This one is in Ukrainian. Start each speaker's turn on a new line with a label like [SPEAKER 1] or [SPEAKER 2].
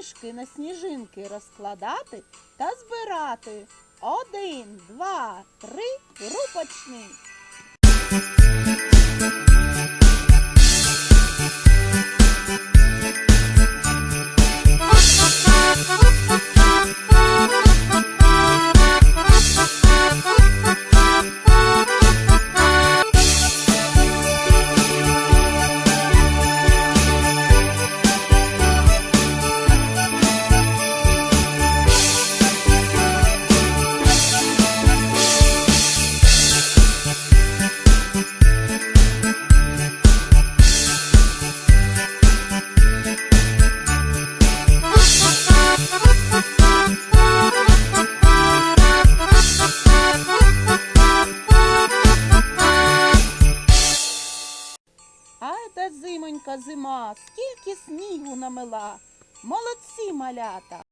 [SPEAKER 1] ніжки на сніжинки розкладати та збирати. Один, два, три, рупочний. Ай та зимонька зима, скільки снігу намела. Молодці малята.